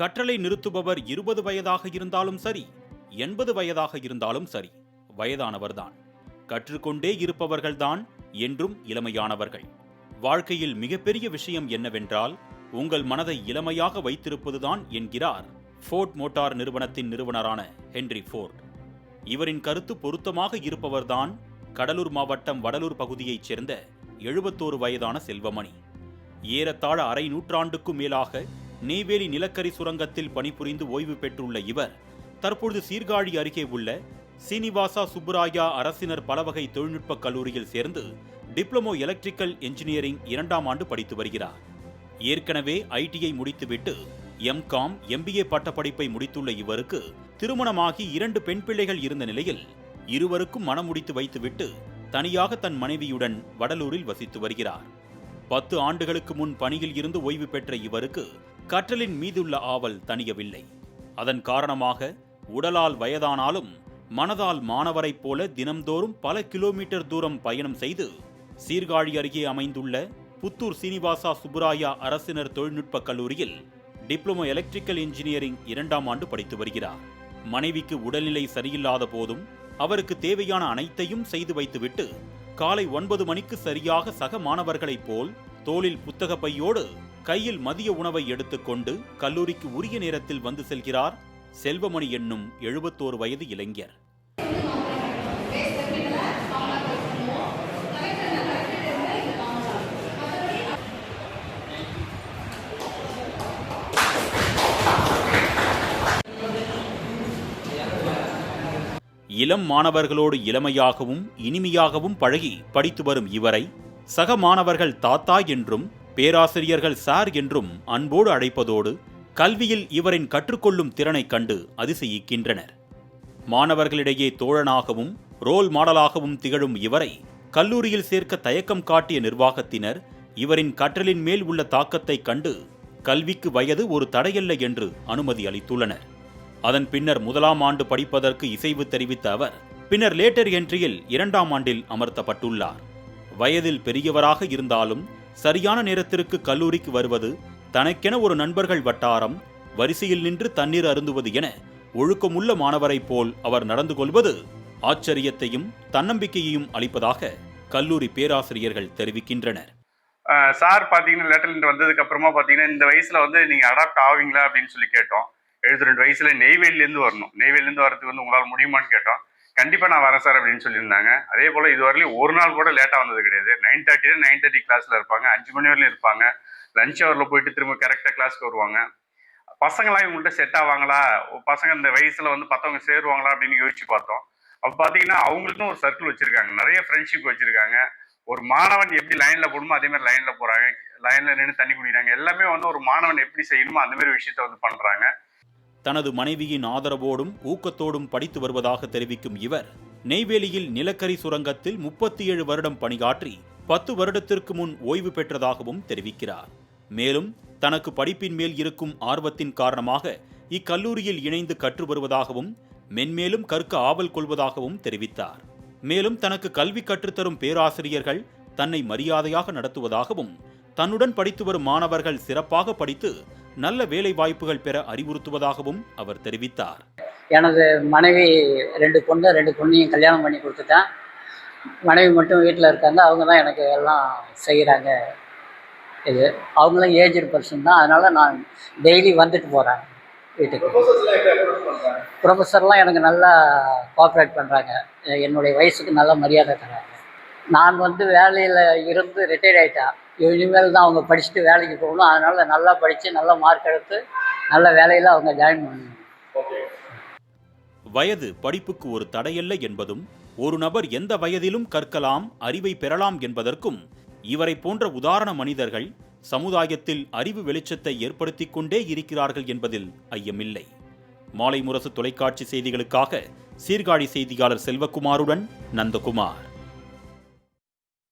கற்றலை நிறுத்துபவர் இருபது வயதாக இருந்தாலும் சரி எண்பது வயதாக இருந்தாலும் சரி வயதானவர்தான். கற்றுக்கொண்டே இருப்பவர்கள்தான் என்றும் இளமையானவர்கள். வாழ்க்கையில் மிகப்பெரிய விஷயம் என்னவென்றால் உங்கள் மனதை இளமையாக வைத்திருப்பதுதான் என்கிறார் ஃபோர்ட் மோட்டார் நிறுவனத்தின் நிறுவனரான ஹென்றி ஃபோர்ட். இவரின் கருத்து பொருத்தமாக இருப்பவர்தான் கடலூர் மாவட்டம் வடலூர் பகுதியைச் சேர்ந்த எழுபத்தோரு வயதான செல்வமணி. ஏறத்தாழ அரை நூற்றாண்டுக்கும் மேலாக நெய்வேலி நிலக்கரி சுரங்கத்தில் பணிபுரிந்து ஓய்வு பெற்றுள்ள இவர் தற்பொழுது சீர்காழி அருகே உள்ள சீனிவாசா சுப்புராயா அரசினர் பலவகை தொழில்நுட்பக் கல்லூரியில் சேர்ந்து டிப்ளமோ எலக்ட்ரிக்கல் என்ஜினியரிங் இரண்டாம் ஆண்டு படித்து வருகிறார். ஏற்கனவே ஐடிஐ முடித்துவிட்டு எம்காம் எம்பிஏ பட்டப்படிப்பை முடித்துள்ள இவருக்கு திருமணமாகி இரண்டு பெண் பிள்ளைகள் இருந்த நிலையில் இருவருக்கும் மனம் முடித்து வைத்துவிட்டு தனியாக தன் மனைவியுடன் வடலூரில் வசித்து வருகிறார். பத்து ஆண்டுகளுக்கு முன் பணியில் இருந்து ஓய்வு பெற்ற இவருக்கு கற்றலின் மீதுள்ள ஆவல் தணியவில்லை. அதன் காரணமாக உடலால் வயதானாலும் மனதால் மாணவரைப் போல தினம்தோறும் பல கிலோமீட்டர் தூரம் பயணம் செய்து சீர்காழி அருகே அமைந்துள்ள புத்தூர் சீனிவாசா சுப்புராயா அரசினர் தொழில்நுட்பக் கல்லூரியில் டிப்ளமோ எலக்ட்ரிக்கல் இன்ஜினியரிங் இரண்டாம் ஆண்டு படித்து வருகிறார். மனைவிக்கு உடல்நிலை சரியில்லாத போதும் அவருக்கு தேவையான அனைத்தையும் செய்து வைத்துவிட்டு காலை ஒன்பது மணிக்கு சரியாக சக மாணவர்களைப் போல் தோளில் புத்தக பையோடு கையில் மதிய உணவை எடுத்துக்கொண்டு கல்லூரிக்கு உரிய நேரத்தில் வந்து செல்கிறார் செல்வமணி என்னும் எழுபத்தோரு வயது இளைஞர். இளம் மாணவர்களோடு இளமையாகவும் இனிமையாகவும் பழகி படித்து வரும் இவரை சக மாணவர்கள் தாத்தா என்றும் பேராசிரியர்கள் சார் என்றும் அன்போடு அழைப்பதோடு கல்வியில் இவரின் கற்றுக்கொள்ளும் திறனைக் கண்டு அதிசயிக்கின்றனர். மாணவர்களிடையே தோழனாகவும் ரோல் மாடலாகவும் திகழும் இவரை கல்லூரியில் சேர்க்க தயக்கம் காட்டிய நிர்வாகத்தினர் இவரின் கற்றலின் மேல் உள்ள தாக்கத்தைக் கண்டு கல்விக்கு வயது ஒரு தடையல்ல என்று அனுமதி அளித்துள்ளனர். அதன் பின்னர் முதலாம் ஆண்டு படிப்பதற்கு இசைவு தெரிவித்த அவர் பின்னர் லேட்டர் என்ட்ரியில் இரண்டாம் ஆண்டில் அமர்த்தப்பட்டுள்ளார். வயதில் பெரியவராக இருந்தாலும் சரியான நேரத்திற்கு கல்லூரிக்கு வருவது தனக்கென ஒரு நண்பர்கள் வட்டாரம் வரிசையில் நின்று தண்ணீர் அருந்துவது என ஒழுக்கமுள்ள மாணவரைப் போல் அவர் நடந்து கொள்வது ஆச்சரியத்தையும் தன்னம்பிக்கையையும் அளிப்பதாக கல்லூரி பேராசிரியர்கள் தெரிவிக்கின்றனர். சார் பார்த்தீங்கன்னா லெட்டர் வந்ததுக்கு அப்புறமா பார்த்தீங்கன்னா இந்த வயசுல வந்து நீங்க அடாப்ட் ஆவீங்களா அப்படின்னு சொல்லி கேட்டோம். எழுபத்தி ரெண்டு வயசுல நெய்வேலியிலேருந்து வரணும். நெய்வேலியிலேருந்து வரதுக்கு வந்து உங்களால் முடியுமான்னு கேட்டோம். கண்டிப்பாக நான் வரேன் சார் அப்படின்னு சொல்லியிருந்தாங்க. அதே போல இதுவரையிலும் ஒரு நாள் கூட லேட்டாக வந்தது கிடையாது. நைன் தேர்ட்டியில் நைன் தேர்ட்டி கிளாஸில் இருப்பாங்க. அஞ்சு மணி வரலையும் இருப்பாங்க. லஞ்ச் ஹவரில் போயிட்டு திரும்ப கரெக்டாக கிளாஸ்க்கு வருவாங்க. பசங்களாம் இவங்கள்ட்ட செட் ஆவாங்களா? பசங்க இந்த வயசில் வந்து பத்தவங்க சேருவாங்களா அப்படின்னு யோசிச்சு பார்த்தோம். அப்போ பார்த்தீங்கன்னா அவங்களுக்கும் ஒரு சர்க்கிள் வச்சுருக்காங்க. நிறைய ஃப்ரெண்ட்ஷிப் வச்சுருக்காங்க. ஒரு மாணவன் எப்படி லைனில் போடணுமோ அதே மாதிரி போகிறாங்க லைனில் நின்று தண்ணி குடிக்கிறாங்க. எல்லாமே வந்து ஒரு மாணவன் எப்படி செய்யணுமோ அந்த மாதிரி விஷயத்த வந்து பண்ணுறாங்க தனது மனைவியின் ஆதரவோடும் ஊக்கத்தோடும் படித்து வருவதாக தெரிவிக்கும் இவர் நெய்வேலியில் நிலக்கரி சுரங்கத்தில் முப்பத்தி ஏழு வருடம் பணியாற்றி பத்து வருடத்திற்கு முன் ஓய்வு பெற்றதாகவும் தெரிவிக்கிறார். மேலும் தனக்கு படிப்பின் மேல் இருக்கும் ஆர்வத்தின் காரணமாக இக்கல்லூரியில் இணைந்து கற்று வருவதாகவும் மென்மேலும் கற்க ஆவல் கொள்வதாகவும் தெரிவித்தார். மேலும் தனக்கு கல்வி கற்றுத்தரும் பேராசிரியர்கள் தன்னை மரியாதையாக நடத்துவதாகவும் தன்னுடன் படித்து வரும் மாணவர்கள் சிறப்பாக படித்து நல்ல வேலை வாய்ப்புகள் பெற அறிவுறுத்துவதாகவும் அவர் தெரிவித்தார். எனது மனைவி ரெண்டு பொண்ணு ரெண்டு பொண்ணையும் கல்யாணம் பண்ணி கொடுத்துட்டேன் மனைவி மட்டும் வீட்டில் இருக்காங்க. அவங்க தான் எனக்கு எல்லாம் செய்கிறாங்க இது அவங்களும் ஏஜ்டு பர்சன் தான். அதனால் நான் டெய்லி வந்துட்டு போகிறேன் வீட்டுக்கு. ப்ரொஃபஸர்லாம் எனக்கு நல்லா கோஆப்ரேட் பண்ணுறாங்க என்னுடைய வயசுக்கு நல்ல மரியாதை தராங்க. நான் வந்து வேலையில் இருந்து ரிட்டையர்ட் ஆகிட்டேன் இனிமேல் தான் அவங்க படிச்சுட்டு வேலைக்கு போகணும். அதனால் நல்லா படித்து நல்ல மார்க் எடுத்து நல்ல வேலையில் அவங்க ஜாயின் பண்ணணும். வயது படிப்புக்கு ஒரு தடையல்ல என்பதும் ஒரு நபர் எந்த வயதிலும் கற்கலாம் அறிவை பெறலாம் என்பதற்கும் இவரை போன்ற உதாரண மனிதர்கள் சமுதாயத்தில் அறிவு வெளிச்சத்தை ஏற்படுத்தி கொண்டே இருக்கிறார்கள் என்பதில் ஐயமில்லை. மாலை முரசு தொலைக்காட்சி செய்திகளுக்காக சீர்காழி செய்தியாளர் செல்வகுமாருடன் நந்தகுமார்.